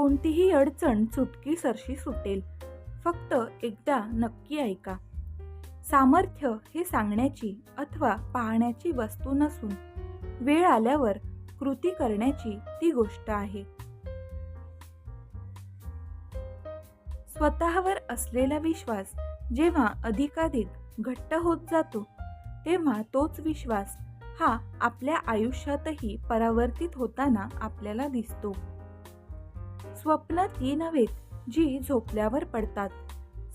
कोणतीही अडचण चुटकीसरशी सुटेल. फक्त एकदा नक्की ऐका. सामर्थ्य हे सांगण्याची अथवा पाहण्याची वस्तू नसून वेळ आल्यावर कृती करण्याची ती गोष्ट आहे. स्वतःवर असलेला विश्वास जेव्हा अधिकाधिक घट्ट होत जातो तेव्हा तोच विश्वास हा आपल्या आयुष्यातही परावर्तित होताना आपल्याला दिसतो. स्वप्न ती नव्हेत जी झोपल्यावर पडतात.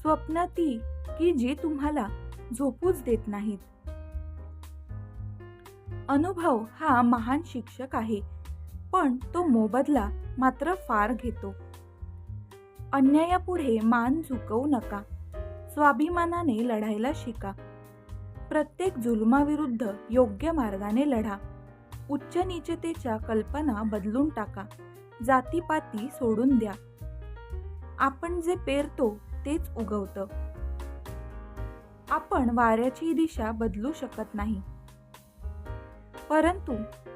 स्वप्न ती की जी तुम्हाला झोपूच देत नाहीत. अनुभव हा महान शिक्षक आहे पण तो मोबदला मात्र फार घेतो. अन्यायापुढे मान झुकवू नका स्वाभिमानाने लढायला शिका. प्रत्येक जुलमाविरुद्ध योग्य मार्गाने लढा उच्च निचतेच्या कल्पना बदलून टाका. जातीपाती सोडून द्या. आपण जे पेरतो तेच उगवतं. आपण वाऱ्याची दिशा बदलू शकत नाही. परंतु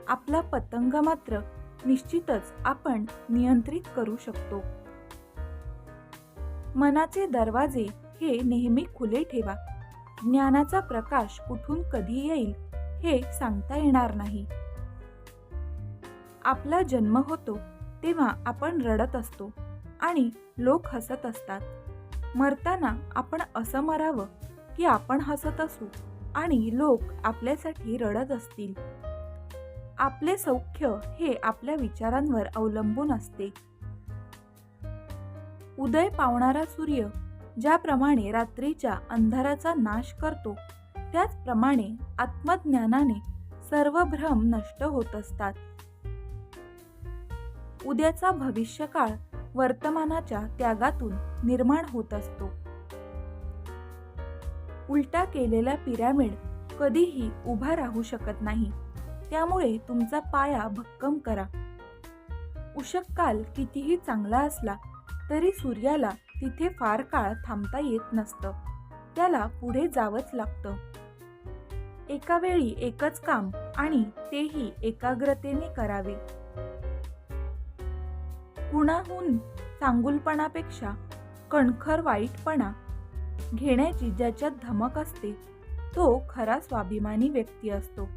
आपला पतंग मात्र निश्चितच आपण नियंत्रित करू शकतो. मनाचे दरवाजे हे नेहमी खुले ठेवा. ज्ञानाचा प्रकाश कुठून कधी येईल हे सांगता येणार नाही. आपला जन्म होतो तेव्हा आपण रडत असतो आणि लोक हसत असतात. मरताना आपण असं मरावं की आपण हसत असू आणि लोक आपल्यासाठी रडत असतील. आपले सौख्य हे आपल्या विचारांवर अवलंबून असते. उदय पावणारा सूर्य ज्याप्रमाणे रात्रीच्या अंधाराचा नाश करतो त्याचप्रमाणे आत्मज्ञानाने सर्व भ्रम नष्ट होत असतात. उद्याचा भविष्यकाळ वर्तमानाच्या त्यागातून निर्माण होत असतो. उलटा केलेला पिरामिड कधीही उभा राहू शकत नाही. त्यामुळे तुमचा पाया भक्कम करा. उषक्काल कितीही चांगला असला तरी सूर्याला तिथे फार काळ थांबता येत नसतं. त्याला पुढे जावंच लागतं. एका वेळी एकच काम आणि तेही एकाग्रतेने करावे. कुणाहून चांगुलपणापेक्षा कणखर वाईटपणा घेण्याची ज्याच्यात धमक असते तो खरा स्वाभिमानी व्यक्ती असतो.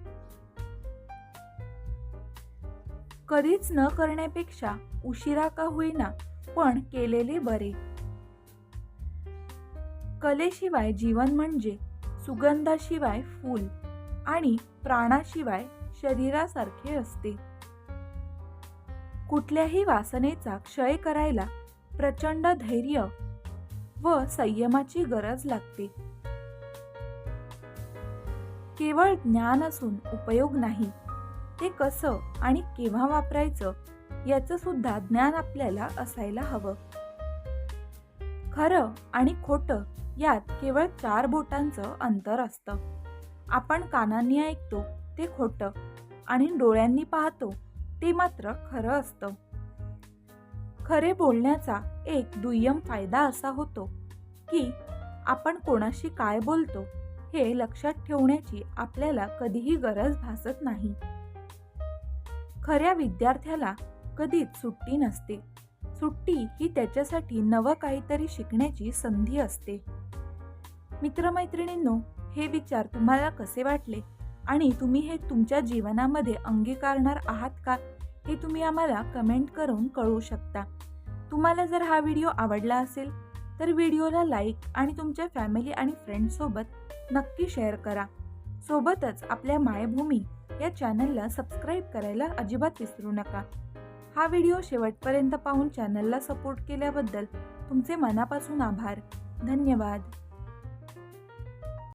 कधीच न करण्यापेक्षा उशिरा का होईना पण केलेले बरे. कलेशिवाय जीवन म्हणजे सुगंधाशिवाय फूल आणि प्राणाशिवाय शरीरासारखे असते. कुठल्याही वासनेचा क्षय करायला प्रचंड धैर्य व संयमाची गरज लागते. केवळ ज्ञान असून उपयोग नाही ते कसं आणि केव्हा वापरायचं याचं सुद्धा ज्ञान आपल्याला असायला हवं. खरं आणि खोटं यात केवळ चार बोटांचं अंतर असतं. आपण कानांनी ऐकतो ते खोटं आणि डोळ्यांनी पाहतो ते मात्र खरं असतं. खरे बोलण्याचा एक दुय्यम फायदा असा होतो की आपण कोणाशी काय बोलतो हे लक्षात ठेवण्याची आपल्याला कधीही गरज भासत नाही. खऱ्या विद्यार्थ्याला कधीच सुट्टी नसते. सुट्टी ही त्याच्यासाठी नवं काहीतरी शिकण्याची संधी असते. मित्रमैत्रिणींनो हे विचार तुम्हाला कसे वाटले? आणि तुम्ही हे तुमच्या जीवनामध्ये अंगीकारणार आहात का? हे तुम्ही आम्हाला कमेंट करून कळवू शकता. तुम्हाला जर हा व्हिडिओ आवडला असेल तर व्हिडिओला लाईक आणि तुमच्या फॅमिली आणि फ्रेंड्ससोबत नक्की शेअर करा. सोबतच आपल्या मायभूमी या चॅनलला सबस्क्राईब करायला अजिबात विसरू नका. हा व्हिडिओ शेवटपर्यंत पाहून चॅनलला सपोर्ट केल्याबद्दल तुमचे मनापासून आभार. धन्यवाद.